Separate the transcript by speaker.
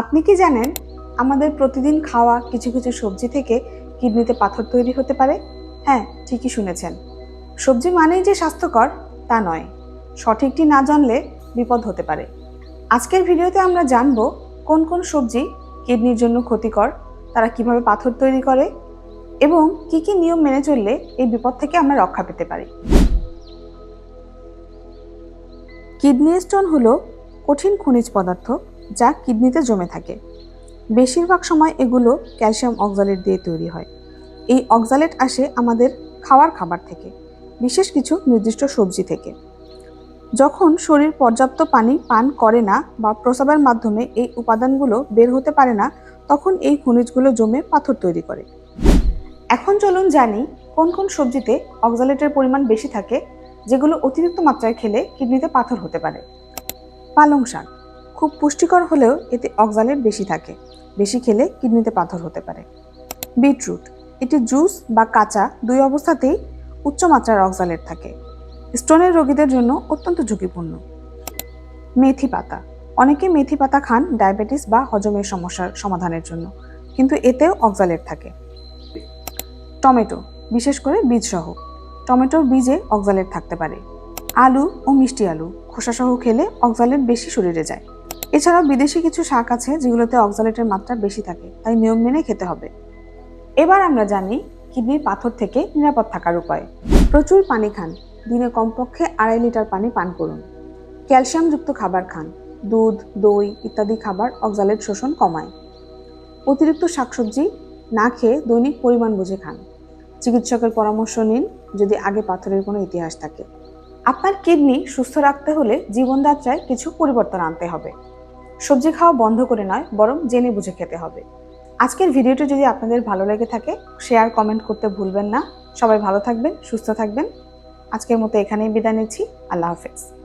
Speaker 1: আপনি কি জানেন আমাদের প্রতিদিন খাওয়া কিছু কিছু সবজি থেকে কিডনিতে পাথর তৈরি হতে পারে? হ্যাঁ ঠিকই শুনেছেন। সবজি মানেই যে স্বাস্থ্যকর, তা নয়। সঠিকটি না জানলে বিপদ হতে পারে। আজকের ভিডিওতে আমরা জানব কোন কোন সবজি কিডনির জন্য ক্ষতিকর, তারা কীভাবে পাথর তৈরি করে এবং কি কি নিয়ম মেনে চললে এই বিপদ থেকে আমরা রক্ষা পেতে পারি। কিডনি স্টোন হলো কঠিন খনিজ পদার্থ যা কিডনিতে জমে থাকে। বেশিরভাগ সময় এগুলো ক্যালসিয়াম অক্সালেট দিয়ে তৈরি হয়। এই অক্সালেট আসে আমাদের খাওয়ার খাবার থেকে, বিশেষ কিছু নির্দিষ্ট সবজি থেকে। যখন শরীর পর্যাপ্ত পানি পান করে না বা প্রস্রাবের মাধ্যমে এই উপাদানগুলো বের হতে পারে না, তখন এই খনিজগুলো জমে পাথর তৈরি করে। এখন চলুন জানি কোন কোন সবজিতে অক্সালেটের পরিমাণ বেশি থাকে, যেগুলো অতিরিক্ত মাত্রায় খেলে কিডনিতে পাথর হতে পারে। পালং শাক। খুব পুষ্টিকর হলেও এতে অক্সালেট বেশি থাকে। বেশি খেলে কিডনিতে পাথর হতে পারে। বিটরুট, এটি জুস বা কাঁচা দুই অবস্থাতেই উচ্চ মাত্রার অক্সালেট থাকে। স্টোনের রোগীদের জন্য অত্যন্ত ঝুঁকিপূর্ণ। মেথি পাতা অনেকে মেথি পাতা খান ডায়াবেটিস বা হজমের সমস্যার সমাধানের জন্য, কিন্তু এতেও অক্সালেট থাকে। টমেটো, বিশেষ করে বীজসহ, টমেটোর বীজে অক্সালেট থাকতে পারে। আলু ও মিষ্টি আলু, খোসাসহ খেলে অক্সালেট বেশি শরীরে যায়। এছাড়াও বিদেশি কিছু শাক আছে যেগুলোতে অক্সালেটের মাত্রা বেশি থাকে, তাই নিয়ম মেনে খেতে হবে। এবার আমরা জানি কিডনির পাথর থেকে নিরাপদ থাকার উপায়। প্রচুর পানি খান, দিনে কমপক্ষে আড়াই লিটার পানি পান করুন। ক্যালসিয়ামযুক্ত খাবার খান, দুধ, দই ইত্যাদি খাবার অক্সালেট শোষণ কমায়। অতিরিক্ত শাকসবজি না খেয়ে দৈনিক পরিমাণ বুঝে খান। চিকিৎসকের পরামর্শ নিন যদি আগে পাথরের কোনো ইতিহাস থাকে। আপনার কিডনি সুস্থ রাখতে হলে জীবনযাত্রায় কিছু পরিবর্তন আনতে হবে। সবজি খাওয়া বন্ধ করে নয়, বরং জেনে বুঝে খেতে হবে। আজকের ভিডিওটি যদি আপনাদের ভালো লেগে থাকে শেয়ার কমেন্ট করতে ভুলবেন না। সবাই ভালো থাকবেন, সুস্থ থাকবেন। আজকের মতো এখানেই বিদায় নিচ্ছি। আল্লাহ হাফেজ।